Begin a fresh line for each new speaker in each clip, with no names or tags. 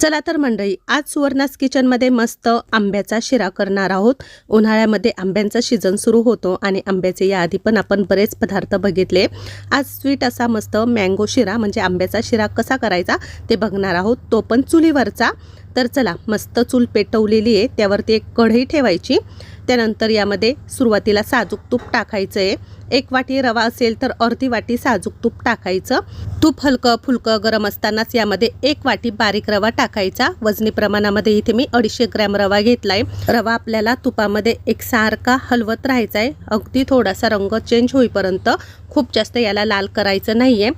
चला तर मंडळी आज सुवर्णास किचनमध्ये मस्त आंब्याचा शिरा करणार आहोत. उन्हाळ्यामध्ये आंब्यांचा सीझन सुरू होतो आणि आंब्याचे याआधी पण आपण बरेच पदार्थ बघितले. आज स्वीट असा मस्त मँगो शिरा म्हणजे आंब्याचा शिरा कसा करायचा ते बघणार आहोत. तो पण चुलीवरचा. तर चला मस्त चूल पेटवलेली आहे. त्यावरती एक कढई ठेवायची. त्यानंतर यामध्ये सुरुवातीला साजूक तूप टाकायचं आहे एक वाटी रवा असेल तर अर्धी वाटी साजूक तूप टाकायचं. तूप हलकं फुलकं गरम असतानाच यामध्ये एक वाटी बारीक रवा टाकायचा. वजनी प्रमाणामध्ये इथे मी अडीचशे ग्रॅम रवा घेतलाय. रवा आपल्याला तुपामध्ये एकसारखा हलवत राहायचा आहे अगदी थोडासा रंग चेंज होईपर्यंत खूप जास्त याला लाल करायचं नाही आहे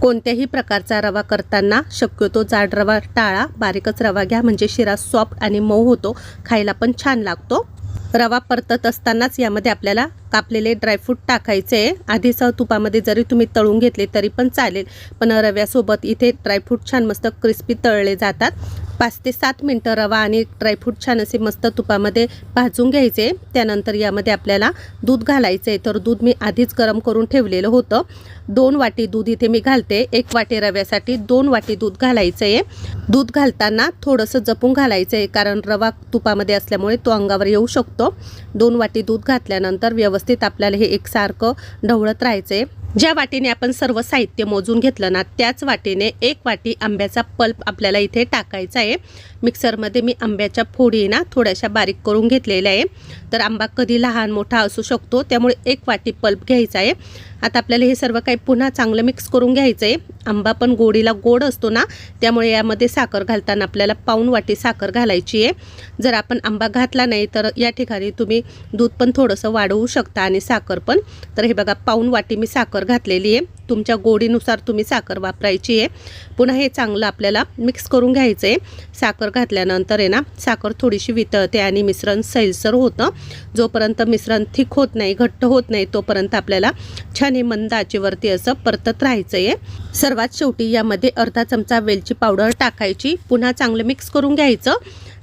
कोणत्याही प्रकारचा रवा करताना शक्यतो जाड रवा टाळा. बारीकच रवा घ्या. म्हणजे शिरा सॉफ्ट आणि मऊ होतो. खायला पण छान लागतो. रवा परतत असतानाच यामध्ये आपल्याला कापलेले ड्रायफ्रूट टाकायचे. आहे तुपामध्ये जरी तुम्ही तळून घेतले तरी पण चालेल. पण रव्यासोबत इथे ड्रायफ्रूट छान मस्त क्रिस्पी तळले जातात. पाच ते सात मिनटं रवा आणि ड्रायफ्रूट छान असे मस्त तुपामध्ये भाजून घ्यायचे. त्यानंतर यामध्ये आपल्याला दूध घालायचं आहे. तर दूध मी आधीच गरम करून ठेवलेलं होतं. दोन वाटी दूध इथे मी घालते. एक वाटी रव्यासाठी दोन वाटी दूध घालायचं आहे. दूध घालताना थोडंसं जपून घालायचं आहे. कारण रवा तुपामध्ये असल्यामुळे तो अंगावर येऊ शकतो. दोन वाटी दूध घातल्यानंतर व्यवस्थित आपल्याला हे एकसारखं ढवळत राहायचं आहे ज्या वाटीने आपण सर्व साहित्य मोजून घेतलं ना त्याच वाटीने एक वाटी आंब्याचा पल्प आपल्याला इथे टाकायचा आहे. मिक्सरमध्ये मी आंब्याच्या फोडी ना थोड्याशा बारीक करून घेतलेल्या आहे. तर आंबा कधी लहान मोठा असू शकतो त्यामुळे एक वाटी पल्प घ्यायचा आहे. आता आपल्याला हे सर्व काही पुन्हा चांगलं मिक्स करून घ्यायचं आहे आंबा पण गोडीला गोड असतो ना त्यामुळे यामध्ये साखर घालताना आपल्याला पाऊन वाटी साखर घालायची आहे. जर आपण आंबा घातला नाही तर या ठिकाणी तुम्ही दूध पण थोडंसं वाढवू शकता आणि साखर पण. तर हे बघा पाऊन वाटी मी साखर घातलेली आहे. तुमच्या गोडीनुसार तुम्ही साखर वापरायची आहे. पुन्हा हे चांगलं आपल्याला मिक्स करून घ्यायचं आहे साखर घातल्यानंतर आहे ना साखर थोडीशी वितळते आणि मिश्रण सैलसर होतं. जोपर्यंत मिश्रण थिक होत नाही घट्ट होत नाही तोपर्यंत आपल्याला छान हे मंद आचेवरती असं परतत राहायचं आहे सर्वात शेवटी यामध्ये अर्धा चमचा वेलची पावडर टाकायची. पुन्हा चांगलं मिक्स करून घ्यायचं.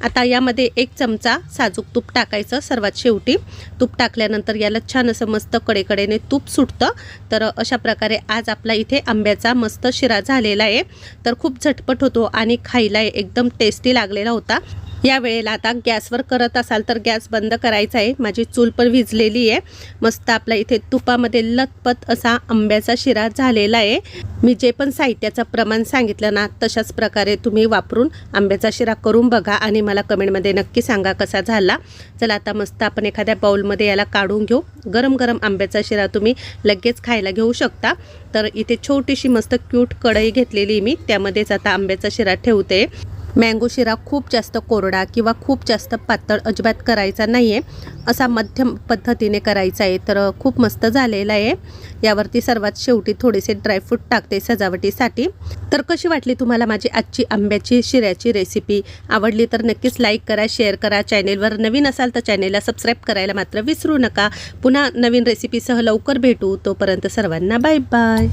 आता यामध्ये एक चमचा साजूक तूप टाकायचं सर्वात शेवटी. तूप टाकल्यानंतर याला छान असं मस्त कडेकडेने तूप सुटतं. तर अशा प्रकारे आज आपला इथे आंब्याचा मस्त शिरा झालेला आहे. तर खूप झटपट होतो आणि खायला एकदम टेस्टी लागलेला होता. या वेळेला आता गॅसवर करत असाल तर गॅस बंद करायचा आहे. माझी चूल पण विजलेली आहे. मस्त आपला इथे तुपामध्ये लतपत असा आंब्याचा शिरा झालेला आहे. मी जे पण साहित्याचं प्रमाण सांगितलं ना तशाच प्रकारे तुम्ही वापरून आंब्याचा शिरा करून बघा आणि मला कमेंटमध्ये नक्की सांगा कसा झाला. चला आता मस्त आपण एखाद्या बाऊलमध्ये याला काढून घेऊ. गरम गरम आंब्याचा शिरा तुम्ही लगेच खायला घेऊ शकता. तर इथे छोटीशी मस्त क्यूट कढई घेतलेली मी. त्यामध्येच आता आंब्याचा शिरा ठेवते. मँगो शिरा खूप जास्त कोरडा किंवा खूप जास्त पातळ अजिबात करायचा नाही आहे असा मध्यम पद्धतीने करायचा आहे. तर खूप मस्त झालेला आहे. यावरती सर्वात शेवटी थोडेसे ड्रायफ्रूट टाकते सजावटीसाठी. तर कशी वाटली तुम्हाला माझी आजची आंब्याची शिऱ्याची रेसिपी आवडली तर नक्कीच लाईक करा शेअर करा. चॅनेलवर नवीन असाल तर चॅनेलला सबस्क्राईब करायला मात्र विसरू नका. पुन्हा नवीन रेसिपीसह लवकर भेटू. तोपर्यंत सर्वांना बाय बाय